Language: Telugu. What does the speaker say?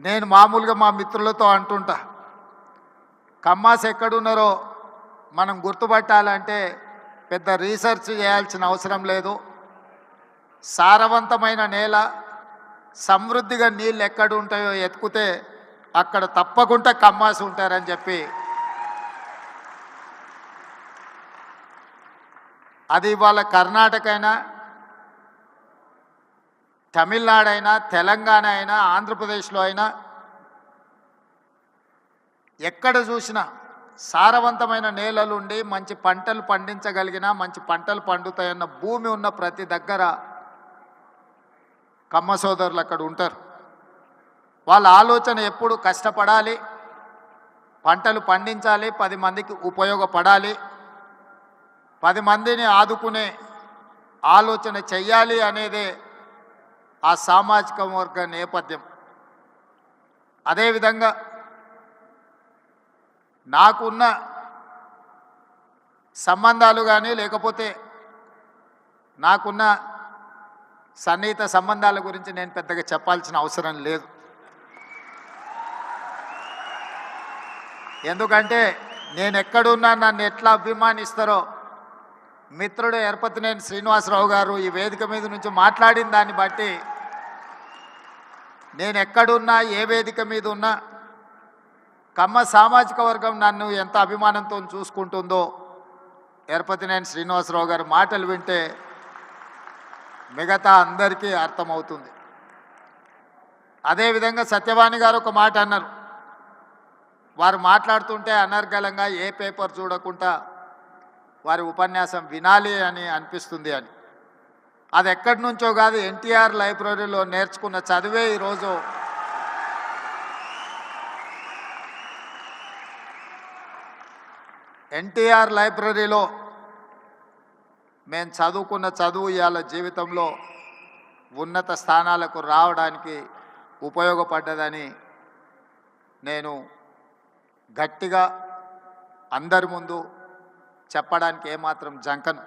నేను మామూలుగా మా మిత్రులతో అంటుంటా కమ్మాస్ ఎక్కడున్నారో మనం గుర్తుపట్టాలంటే పెద్ద రీసెర్చ్ చేయాల్సిన అవసరం లేదు. సారవంతమైన నేల సమృద్ధిగా నీళ్ళు ఎక్కడ ఉంటాయో ఎత్తుకుతే అక్కడ తప్పకుండా కమ్మాసి ఉంటారని చెప్పి. అది ఇవాళ కర్ణాటక అయినా తమిళనాడు అయినా తెలంగాణ అయినా ఆంధ్రప్రదేశ్లో అయినా ఎక్కడ చూసినా సారవంతమైన నేలలుండి మంచి పంటలు పండించగలిగినా మంచి పంటలు పండుతాయన్న భూమి ఉన్న ప్రతి దగ్గర కమ్మ సోదరులు అక్కడ ఉంటారు. వాళ్ళ ఆలోచన ఎప్పుడు కష్టపడాలి పంటలు పండించాలి పది మందికి ఉపయోగపడాలి పది మందిని ఆదుకునే ఆలోచన చెయ్యాలి అనేదే ఆ సామాజిక వర్గ నేపథ్యం. అదేవిధంగా నాకున్న సంబంధాలు కానీ లేకపోతే నాకున్న సన్నిహిత సంబంధాల గురించి నేను పెద్దగా చెప్పాల్సిన అవసరం లేదు. ఎందుకంటే నేను ఎక్కడున్నా నన్ను ఎట్లా అభిమానిస్తారో మిత్రుడు ఎరపతినేని శ్రీనివాసరావు గారు ఈ వేదిక మీద నుంచి మాట్లాడిన దాన్ని బట్టి నేను ఎక్కడున్నా ఏ వేదిక మీద ఉన్నా కమ్మ సామాజిక వర్గం నన్ను ఎంత అభిమానంతో చూసుకుంటుందో ఎరపతినేని శ్రీనివాసరావు గారి మాటలు వింటే మిగతా అందరికీ అర్థమవుతుంది. అదేవిధంగా సత్యవాణి గారు ఒక మాట అన్నారు. వారు మాట్లాడుతుంటే అనర్గళంగా ఏ పేపర్ చూడకుండా వారి ఉపన్యాసం వినాలి అని అనిపిస్తుంది అని. అది ఎక్కడి నుంచో కాదు ఎన్టీఆర్ లైబ్రరీలో నేర్చుకున్న చదివే ఈరోజు. ఎన్టీఆర్ లైబ్రరీలో మేము చదువుకున్న చదువు ఇవాళ జీవితంలో ఉన్నత స్థానాలకు రావడానికి ఉపయోగపడ్డదని నేను గట్టిగా అందరి ముందు చెప్పడానికి ఏమాత్రం జంకను.